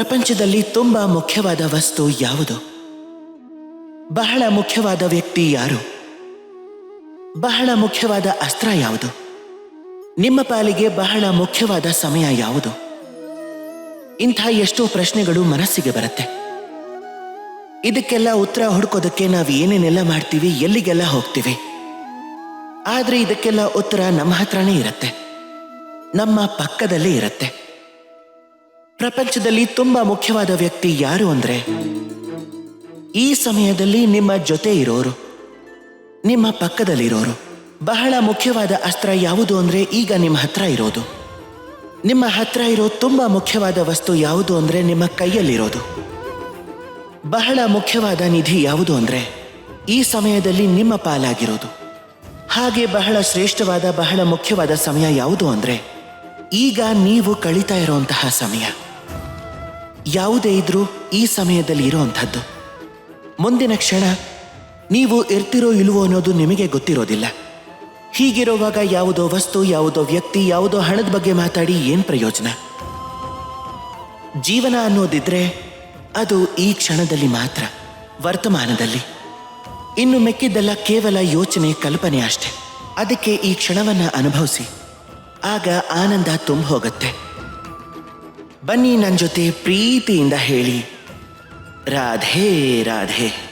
ಪ್ರಪಂಚದಲ್ಲಿ ತುಂಬಾ ಮುಖ್ಯವಾದ ವಸ್ತು ಯಾವುದು? ಬಹಳ ಮುಖ್ಯವಾದ ವ್ಯಕ್ತಿ ಯಾರು? ಬಹಳ ಮುಖ್ಯವಾದ ಅಸ್ತ್ರ ಯಾವುದು? ನಿಮ್ಮ ಪಾಲಿಗೆ ಬಹಳ ಮುಖ್ಯವಾದ ಸಮಯ ಯಾವುದು? ಇಂಥ ಎಷ್ಟೋ ಪ್ರಶ್ನೆಗಳು ಮನಸ್ಸಿಗೆ ಬರುತ್ತೆ. ಇದಕ್ಕೆಲ್ಲ ಉತ್ತರ ಹುಡ್ಕೋದಕ್ಕೆ ನಾವು ಏನೇನೆಲ್ಲ ಮಾಡ್ತೀವಿ, ಎಲ್ಲಿಗೆಲ್ಲ ಹೋಗ್ತೀವಿ? ಆದರೆ ಇದಕ್ಕೆಲ್ಲ ಉತ್ತರ ನಮ್ಮ ಹತ್ರನೇ ಇರುತ್ತೆ. ನಮ್ಮ ಪಕ್ಕದಲ್ಲೇ ಇರುತ್ತೆ. ಪ್ರಪಂಚದಲ್ಲಿ ತುಂಬಾ ಮುಖ್ಯವಾದ ವ್ಯಕ್ತಿ ಯಾರು ಅಂದ್ರೆ? ಈ ಸಮಯದಲ್ಲಿ ನಿಮ್ಮ ಜೊತೆ ಇರೋರು, ನಿಮ್ಮ ಪಕ್ಕದಲ್ಲಿರೋರು, ಬಹಳ ಮುಖ್ಯವಾದ ಅಸ್ತ್ರ ಯಾವುದು ಅಂದ್ರೆ ಈಗ ನಿಮ್ಮ ಹತ್ರ ಇರೋದು. ನಿಮ್ಮ ಹತ್ರ ಇರೋ ತುಂಬಾ ಮುಖ್ಯವಾದ ವಸ್ತು ಯಾವುದು ಅಂದ್ರೆ ನಿಮ್ಮ ಕೈಯಲ್ಲಿರೋದು. ಬಹಳ ಮುಖ್ಯವಾದ ನಿಧಿ ಯಾವುದು ಅಂದ್ರೆ ಈ ಸಮಯದಲ್ಲಿ ನಿಮ್ಮ ಪಾಲಾಗಿರೋದು. ಹಾಗೆ ಬಹಳ ಶ್ರೇಷ್ಠವಾದ, ಬಹಳ ಮುಖ್ಯವಾದ ಸಮಯ ಯಾವುದು ಅಂದ್ರೆ ಈಗ ನೀವು ಕಳೀತಾ ಇರುವಂತಹ ಸಮಯ. ಯಾವುದೇ ಇದ್ರೂ ಈ ಸಮಯದಲ್ಲಿ ಇರುವಂಥದ್ದು ಮುಂದಿನ ಕ್ಷಣ ನೀವು ಇರ್ತಿರೋ ಇಲ್ವೋ ಅನ್ನೋದು ನಿಮಗೆ ಗೊತ್ತಿರೋದಿಲ್ಲ. ಹೀಗಿರುವಾಗ ಯಾವುದೋ ವಸ್ತು, ಯಾವುದೋ ವ್ಯಕ್ತಿ, ಯಾವುದೋ ಹಣದ ಬಗ್ಗೆ ಮಾತಾಡಿ ಏನ್ ಪ್ರಯೋಜನ? ಜೀವನ ಅನ್ನೋದಿದ್ರೆ ಅದು ಈ ಕ್ಷಣದಲ್ಲಿ ಮಾತ್ರ, ವರ್ತಮಾನದಲ್ಲಿ. ಇನ್ನು ಮೆಕ್ಕಿದ್ದೆಲ್ಲ ಕೇವಲ ಯೋಚನೆ, ಕಲ್ಪನೆ ಅಷ್ಟೆ. ಅದಕ್ಕೆ ಈ ಕ್ಷಣವನ್ನ ಅನುಭವಿಸಿ. ಆಗ ಆನಂದ ತುಂಬ ಹೋಗುತ್ತೆ ಬನ್ನಿ ನನ್ನ ಜೊತೆ ಪ್ರೀತಿಯಿಂದ ಹೇಳಿ. ರಾಧೇ ರಾಧೇ.